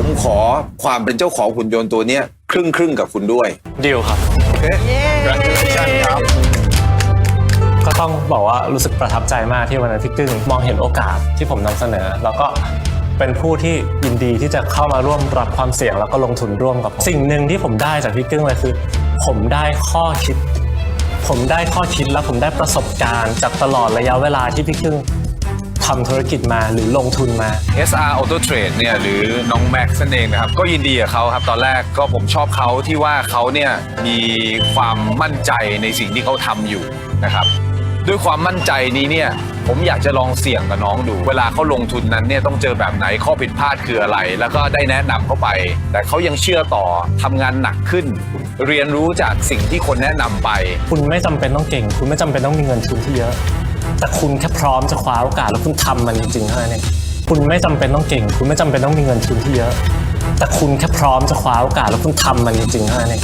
ผมขอความเป็นเจ้าของหุ่นยนต์ตัวเนี้ยครึ่งครึ่งๆกับคุณด้วย ดีลครับโอเค Congratulations ครับก็ต้องบอกว่ารู้สึกประทับใจมากที่วันนั้นพี่กึ้งมองเห็นโอกาสที่ผมนำเสนอ แล้วก็เป็นผู้ที่ยินดีที่จะเข้ามาร่วมรับความเสี่ยงแล้วก็ลงทุนร่วมกับผมสิ่งหนึ่งที่ผมได้จากพี่กึ้งเลยคือ ผมได้ข้อคิด ผมได้ข้อคิดและผมได้ประสบการณ์จากตลอดระยะเวลาที่พี่กึ้ง ทำธุรกิจมาหรือลงทุนมา SR Auto Trade เนี่ยหรือน้องแม็กซ์นั่นเองนะครับ ก็ยินดีกับเขาครับ ตอนแรกก็ผมชอบเขาที่ว่าเขาเนี่ยมีความมั่นใจในสิ่งที่เขาทำอยู่นะครับ ด้วยความมั่นใจนี้เนี่ยผมอยากจะลองเสี่ยงกับน้องดู เวลาเขาลงทุนนั้นเนี่ยต้องเจอแบบไหนข้อผิดพลาดคืออะไร แล้วก็ได้แนะนำเขาไป แต่เขายังเชื่อต่อทำงานหนักขึ้น เรียนรู้จากสิ่งที่คนแนะนำไป คุณไม่จำเป็นต้องเก่ง คุณไม่จำเป็นต้องมีเงินทุนที่เยอะ แต่คุณแค่พร้อมจะคว้าโอกาสแล้วคุณทำมันจริงๆเท่านั้นเองคุณไม่จำเป็นต้องเก่ง คุณไม่จำเป็นต้องมีเงินทุนที่เยอะ แต่คุณแค่พร้อมจะคว้าโอกาสแล้วคุณทำมันจริงๆเท่านั้นเอง